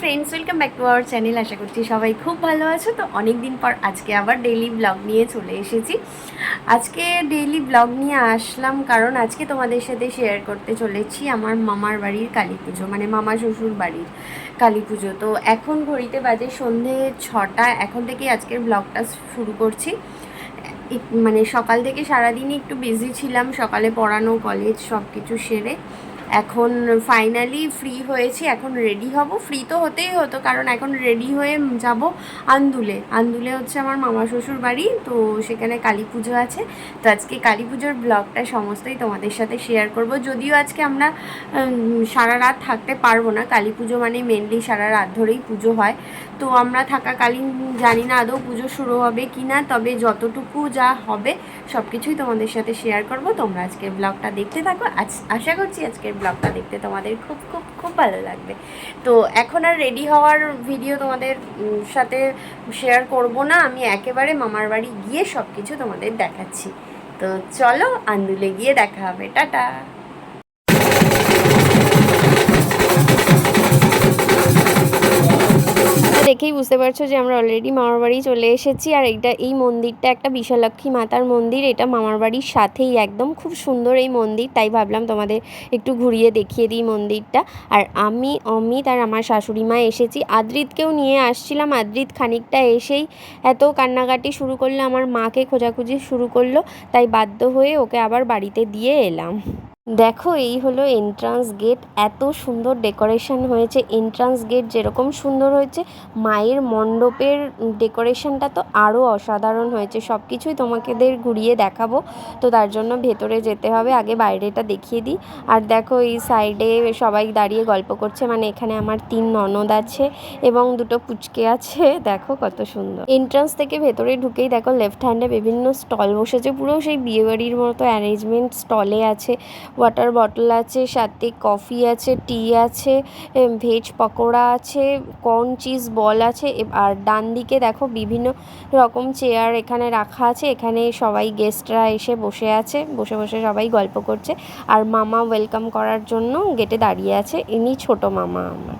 Friends welcome back to our channel আশা করছি সবাই খুব ভালো আছো। তো অনেক দিন পর আজকে আবার ডেইলি ব্লগ নিয়ে চলে এসেছি। আজকে ডেইলি ব্লগ নিয়ে আসলাম কারণ আজকে তোমাদের সাথে শেয়ার করতে চলেছি আমার মামার বাড়ির কালী পুজো মানে মামা শ্বশুর বাড়ির কালী পুজো। তো এখন ঘড়িতে বাজে সন্ধে ছটা, এখন থেকে আজকের ব্লগটা শুরু করছি। মানে সকাল থেকে সারাদিনই একটু বিজি ছিলাম, সকালে পড়ানো কলেজ সব কিছু সেরে। এখন ফাইনালি ফ্রি হয়েছি, এখন রেডি হব। ফ্রি তো হতেই হতো, কারণ এখন রেডি হয়ে যাব আন্দুলে। আন্দুলে হচ্ছে আমার মামা শ্বশুর বাড়ি, তো সেখানে কালী পুজো আছে। তো আজকে কালী পুজোর ব্লগটা সমস্তই তোমাদের সাথে শেয়ার করব। যদিও আজকে আমরা সারা রাত থাকতে পারব না। কালী পুজো মানে মেনলি সারা রাত ধরেই পুজো হয়। তো আমরা থাকাকালীন জানি না আদৌ পুজো শুরু হবে কি না তবে যতটুকু যা হবে সব কিছুই তোমাদের সাথে শেয়ার করব। তোমরা আজকের ব্লগটা দেখতে থাকো। আজ, আশা করছি আজকের ব্লগটা দেখতে তোমাদের খুব খুব খুব ভালো লাগবে। তো এখন আর রেডি হওয়ার ভিডিও তোমাদের সাথে শেয়ার করব না। আমি একেবারে মামার বাড়ি গিয়ে সব কিছু তোমাদের দেখাচ্ছি। তো চলো আন্দুলে গিয়ে দেখা হবে। টাটা! দেখেই বুঝতে পারছ যে আমরা অলরেডি মামার বাড়ি চলে এসেছি। আর এইটা, এই মন্দিরটা একটা বিশালক্ষী মাতার মন্দির। এটা মামার বাড়ির সাথেই একদম খুব সুন্দর এই মন্দির। তাই ভাবলাম তোমাদের একটু ঘুরিয়ে দেখিয়ে দিই মন্দিরটা। আর আমি, অমিত আর আমার শাশুড়ি মা এসেছি। আদ্রিতকেও নিয়ে আসছিলাম। আদ্রিত খানিকটা এসেই এত কান্নাকাটি শুরু করল। আমার মাকে খোঁজাখুঁজি শুরু করল। তাই বাধ্য হয়ে ওকে আবার বাড়িতে দিয়ে এলাম। দেখো, এই হলো এন্ট্রান্স গেট এত সুন্দর ডেকোরেশন হয়েছে। এন্ট্রান্স গেট যেরকম সুন্দর হয়েছে, মায়ের মণ্ডপের ডেকোরেশনটা তো আরও অসাধারণ হয়েছে। সব কিছুই তোমাকেদের ঘুরিয়ে দেখাবো। তো তার জন্য ভেতরে যেতে হবে। আগে বাইরেটা দেখিয়ে দিই। আর দেখো, এই সাইডে সবাই দাঁড়িয়ে গল্প করছে। মানে এখানে আমার তিন ননদ আছে এবং দুটো পুচকে আছে। দেখো কত সুন্দর। এন্ট্রান্স থেকে ভেতরে ঢুকেই দেখো লেফট হ্যান্ডে বিভিন্ন স্টল বসেছে। পুরো সেই বিয়েবাড়ির মতো অ্যারেঞ্জমেন্ট স্টলে আছে। ওয়াটার বটল আছে, সাথে কফি আছে টি আছে ভেজ পকোড়া আছে কর্ন চিজ বল আছে আর ডান দিকে দেখো বিভিন্ন রকম চেয়ার এখানে রাখা আছে, এখানে সবাই গেস্টরা এসে বসে আছে, বসে বসে সবাই গল্প করছে। আর মামা ওয়েলকাম করার জন্য গেটে দাঁড়িয়ে আছে, ইনি ছোট মামা আমার।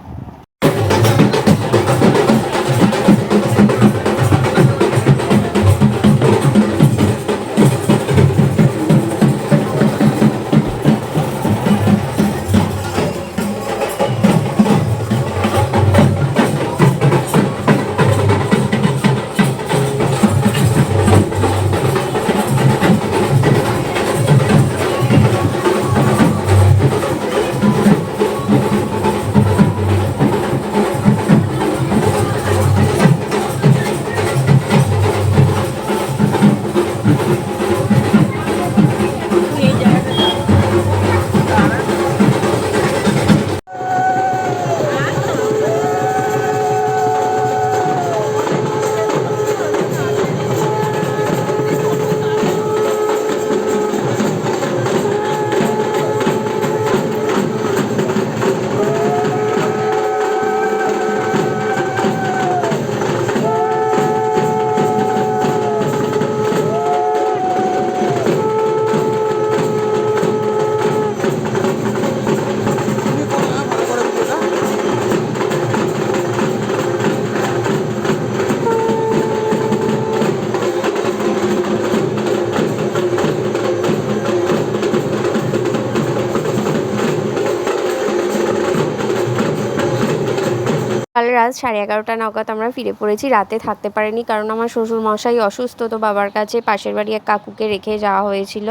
কাল রাত সাড়ে এগারোটা নাগাদ আমরা ফিরে পড়েছি। রাতে থাকতে পারিনি কারণ আমার শ্বশুর মশাই অসুস্থ, তো বাবার কাছে পাশের বাড়ি এক কাকুকে রেখে যাওয়া হয়েছিল।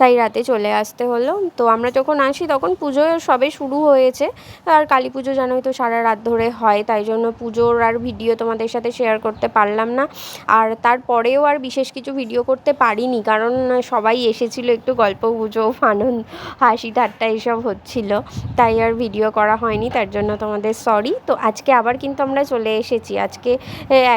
তাই রাতে চলে আসতে হলো। তো আমরা যখন আসি তখন পুজো সবে শুরু হয়েছে। আর কালী পুজো জানোই তো সারা রাত ধরে হয়, তাই জন্য পুজোর আর ভিডিও তোমাদের সাথে শেয়ার করতে পারলাম না। আর তারপরেও আর বিশেষ কিছু ভিডিও করতে পারিনি কারণ সবাই এসেছিল একটু গল্প, গুজব, আনন্দ, হাসি, ঠাট্টা এসব হচ্ছিল। তাই আর ভিডিও করা হয়নি, তার জন্য তোমাদের সরি তো আজকে আবার কিন্তু আমরা চলে এসেছি। আজকে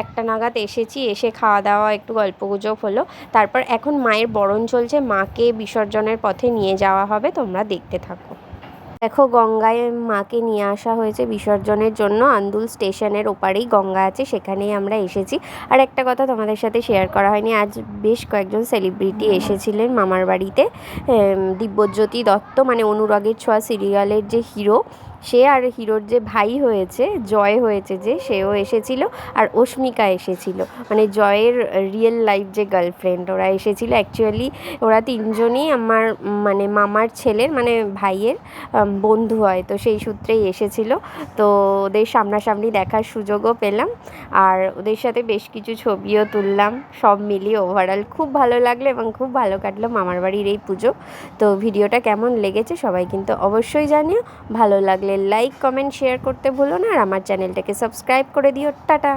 একটা নাগাদ এসেছি, এসে খাওয়া দাওয়া একটু গল্প গুজব হলো। তারপর এখন মায়ের বরণ চলছে, মাকে বিসর্জনের পথে নিয়ে যাওয়া হবে, তোমরা দেখতে থাকো। দেখো, গঙ্গায় মাকে নিয়ে আসা হয়েছে বিসর্জনের জন্য। আন্দুল স্টেশনের ওপারেই গঙ্গা আছে, সেখানেই আমরা এসেছি। আর একটা কথা তোমাদের সাথে শেয়ার করা হয়নি, আজ বেশ কয়েকজন সেলিব্রিটি এসেছিলেন মামার বাড়িতে। দিব্যজ্যোতি দত্ত মানে অনুরাগের ছোঁয়া সিরিয়ালের যে হিরো সে আর হিরোর যে ভাই হয়েছে, জয় হয়েছে যে, সেও এসেছিল। আর অস্মিকা এসেছিল মানে জয়ের রিয়েল লাইফ যে গার্লফ্রেন্ড ওরা এসেছিল। অ্যাকচুয়ালি ওরা তিনজনই আমার মানে মামার ছেলের মানে ভাইয়ের বন্ধু হয়, তো সেই সূত্রেই এসেছিল। তো ওদের সামনাসামনি দেখার সুযোগও পেলাম। আর ওদের সাথে বেশ কিছু ছবিও তুললাম, সব মিলিয়ে ওভারঅল খুব ভালো লাগল এবং খুব ভালো কাটলো মামার বাড়ির এই পুজো। তো ভিডিওটা কেমন লেগেছে সবাই কিন্তু অবশ্যই জানিও। ভালো লাগলে লাইক কমেন্ট শেয়ার করতে ভুলো না। আর আমার চ্যানেলটাকে সাবস্ক্রাইব করে দিও। টাটা!